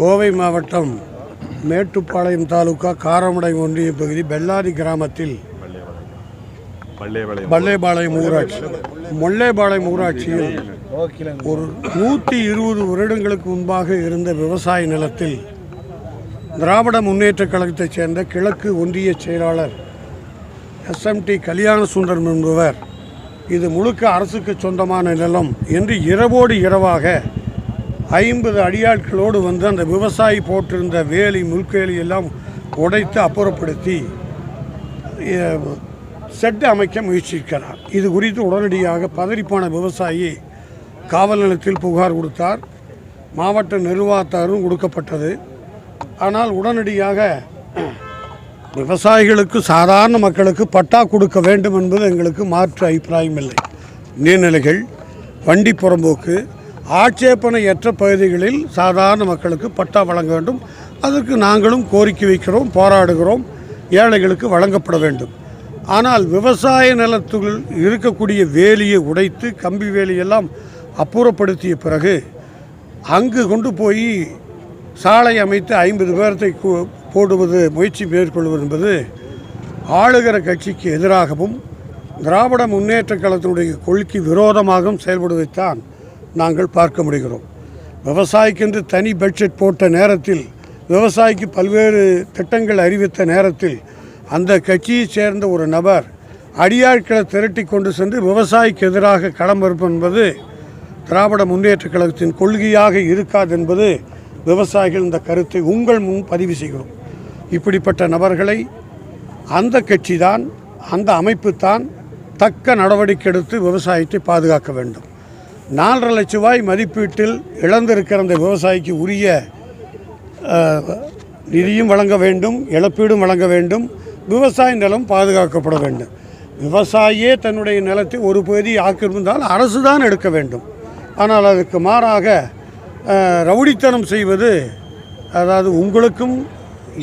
கோவை மாவட்டம் மேட்டுப்பாளையம் தாலுகா காரமடை ஒன்றிய பகுதி பெல்லாரி கிராமத்தில் பல்லேபாளையம் ஊராட்சி. முல்லைபாளையம் ஊராட்சியில் ஒரு நூற்றி இருபது வருடங்களுக்கு முன்பாக இருந்த விவசாய நிலத்தில் திராவிட முன்னேற்றக் கழகத்தைச் சேர்ந்த கிழக்கு ஒன்றிய செயலாளர் எஸ்எம்டி கல்யாண சுந்தரம் என்பவர் இது முழுக்க அரசுக்கு சொந்தமான நிலம் என்று இரவோடு இரவாக ஐம்பது அடியாட்களோடு வந்து அந்த விவசாயி போட்டிருந்த வேலி முள்வேலி எல்லாம் உடைத்து அப்புறப்படுத்தி செட்டு அமைக்க முயற்சிக்கிறார். இது குறித்து உடனடியாக பதறிப்பான விவசாயி காவல் நிலையத்தில் புகார் கொடுத்தார். மாவட்ட நிர்வாகத்தாரும் கொடுக்கப்பட்டது. ஆனால் உடனடியாக விவசாயிகளுக்கு சாதாரண மக்களுக்கு பட்டா கொடுக்க வேண்டும் என்பது எங்களுக்கு மாற்று அபிப்பிராயம் இல்லை நீர்நிலைகள் வண்டி புறம்போக்கு ஆட்சேபனையற்ற பகுதிகளில் சாதாரண மக்களுக்கு பட்டா வழங்க வேண்டும். அதற்கு நாங்களும் கோரிக்கை வைக்கிறோம் போராடுகிறோம் ஏழைகளுக்கு வழங்கப்பட வேண்டும். ஆனால் விவசாய நிலத்துக்குள் இருக்கக்கூடிய வேலியை உடைத்து கம்பி வேலியெல்லாம் அப்புறப்படுத்திய பிறகு அங்கு கொண்டு போய் சாலை அமைத்து ஐம்பது பேரத்தை போடுவது முயற்சி மேற்கொள்வது என்பது ஆளுகிற கட்சிக்கு எதிராகவும் திராவிட முன்னேற்ற கழகத்தினுடைய கொள்கை விரோதமாகவும் செயல்படுவதைத்தான் நாங்கள் பார்க்க முடிகிறோம். விவசாயிக்கென்று தனி பட்ஜெட் போட்ட நேரத்தில் விவசாயிக்கு பல்வேறு திட்டங்கள் அறிவித்த நேரத்தில் அந்த கட்சியைச் சேர்ந்த ஒரு நபர் அடியாட்களை திரட்டி கொண்டு சென்று விவசாயிக்கு எதிராக களமிருப்பது என்பது திராவிட முன்னேற்ற கழகத்தின் கொள்கையாக இருக்காது என்பது விவசாயிகள் இந்த கருத்தை உங்கள் முன் பதிவு செய்கிறோம். இப்படிப்பட்ட நபர்களை அந்த கட்சி தான் அந்த அமைப்பு தான் தக்க நடவடிக்கை எடுத்து விவசாயத்தை பாதுகாக்க வேண்டும். நாலரை லட்ச ரூபாய் மதிப்பீட்டில் இழந்திருக்கிற அந்த விவசாயிக்கு உரிய நிதியும் வழங்க வேண்டும் இழப்பீடும் வழங்க வேண்டும் விவசாய நிலம் பாதுகாக்கப்பட வேண்டும். விவசாயியே தன்னுடைய நிலத்தை ஒரு பகுதி ஆக்கியிருந்தால் அரசு தான் எடுக்க வேண்டும். ஆனால் அதுக்கு மாறாக ரவுடித்தனம் செய்வது அதாவது உங்களுக்கும்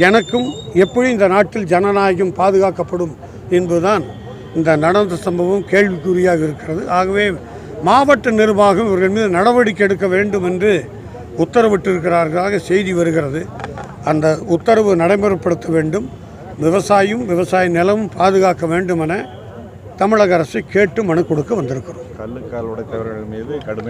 எனக்கும் எப்படி இந்த நாட்டில் ஜனநாயகம் பாதுகாக்கப்படும் என்பதுதான் இந்த நடந்த சம்பவம் கேள்விக்குறியாக இருக்கிறது. ஆகவே மாவட்ட நிர்வாகம் இவர்கள் மீது நடவடிக்கை எடுக்க வேண்டும் என்று உத்தரவிட்டிருக்கிறார்களாக செய்தி வருகிறது. அந்த உத்தரவு நடைமுறைப்படுத்த வேண்டும். விவசாயம் விவசாய நிலமும் பாதுகாக்க வேண்டும் என தமிழக அரசு கேட்டு மனு கொடுக்க வந்திருக்கிறோம். கல்லுக்கால் உடைத்தவர்கள் மீது கடுமையான